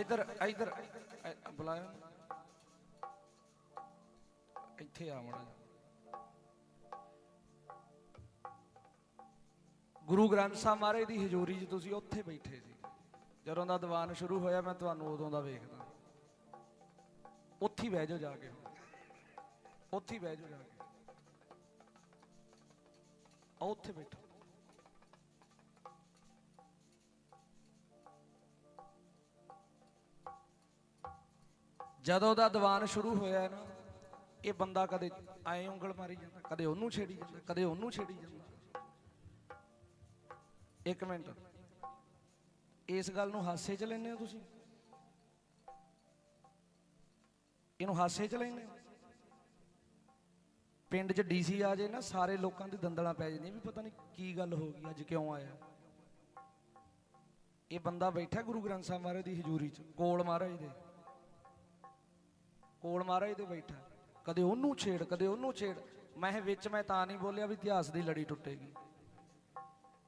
ਇੱਧਰ ਇੱਧਰ ਇ- ਬੁਲਾਇਆ ਇੱਥੇ ਆ ਗੁਰੂ ਗ੍ਰੰਥ ਸਾਹਿਬ ਮਹਾਰਾਜ ਦੀ ਹਜ਼ੂਰੀ 'ਚ ਤੁਸੀਂ ਉੱਥੇ ਬੈਠੇ ਸੀ। ਜਦੋਂ ਦਾ ਦੀਵਾਨ ਸ਼ੁਰੂ ਹੋਇਆ, ਮੈਂ ਤੁਹਾਨੂੰ ਉਦੋਂ ਦਾ ਵੇਖਦਾ। ਉੱਥੇ ਬਹਿ ਜਾਓ ਜਾ ਕੇ। ਉੱਥੇ ਬਹਿ ਜਾਓ ਜਾ ਕੇ। ਉੱਥੇ ਬੈਠੋ। ਜਦੋਂ ਦਾ ਦੀਵਾਨ ਸ਼ੁਰੂ ਹੋਇਆ ਨਾ, ਇਹ ਬੰਦਾ ਕਦੇ ਐਂ ਉਂਗਲ ਮਾਰੀ ਜਾਂਦਾ, ਕਦੇ ਉਹਨੂੰ ਛੇੜੀ ਜਾਂਦਾ, ਕਦੇ ਉਹਨੂੰ ਛੇੜੀ ਜਾਂਦਾ। ਇੱਕ ਮਿੰਟ। ਇਸ ਗੱਲ ਨੂੰ ਹਾਸੇ 'ਚ ਲੈਂਦੇ ਹੋ ਤੁਸੀਂ? ਇਹਨੂੰ ਹਾਸੇ 'ਚ ਲੈਂਦੇ ਹੋ? ਪਿੰਡ 'ਚ ਡੀਸੀ ਆ ਜੇ ਨਾ, ਸਾਰੇ ਲੋਕਾਂ ਦੀ ਦੰਦਲਾਂ ਪੈ ਜਾਂਦੀਆਂ ਵੀ ਪਤਾ ਨਹੀਂ ਕੀ ਗੱਲ ਹੋ ਗਈ, ਅੱਜ ਕਿਉਂ ਆਇਆ। ਇਹ ਬੰਦਾ ਬੈਠਾ ਗੁਰੂ ਗ੍ਰੰਥ ਸਾਹਿਬ ਮਹਾਰਾਜ ਦੀ ਹਜ਼ੂਰੀ 'ਚ ਕੋਲ ਮਹਾਰਾਜ ਦੇ। ਕੋਲ ਮਹਾਰਾਜ ਦੇ ਬੈਠਾ। ਕਦੇ ਉਹਨੂੰ ਛੇੜ, ਕਦੇ ਉਹਨੂੰ ਛੇੜ। ਮੈਂ ਵਿੱਚ ਮੈਂ ਤਾਂ ਨਹੀਂ ਬੋਲਿਆ ਵੀ ਇਤਿਹਾਸ ਦੀ ਲੜੀ ਟੁੱਟੇਗੀ।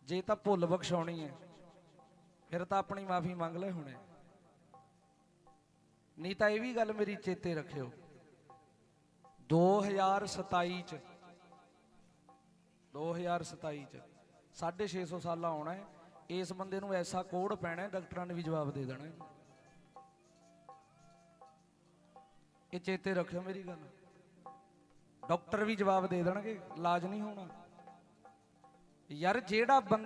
ਜੇ ਤਾਂ ਭੁੱਲ ਬਖਸ਼ਾਉਣੀ ਹੈ, ਫਿਰ ਤਾਂ ਆਪਣੀ ਮਾਫੀ ਮੰਗ ਲੈ ਹੁਣੇ। ਨਹੀਂ ਤਾਂ ਇਹ ਵੀ ਗੱਲ ਮੇਰੀ ਚੇਤੇ ਰੱਖਿਓ। 2027 ਚ 2027 ਚ 650 ਸਾਲਾਂ ਆਉਣਾ ਹੈ। ਇਸ ਬੰਦੇ ਨੂੰ ਐਸਾ ਕੋੜ ਪੈਣਾ ਡਾਕਟਰਾਂ ਨੇ ਵੀ ਜਵਾਬ ਦੇ ਦੇਣਾ ਇਹ ਚੇਤੇ ਰੱਖਿਓ ਮੇਰੀ ਗੱਲ। ਡਾਕਟਰ ਵੀ ਜਵਾਬ ਦੇ ਦੇਣਗੇ, ਇਲਾਜ ਨਹੀਂ ਹੋਣਾ। ਯਾਰ ਜਿਹੜਾ ਬੰਦਾ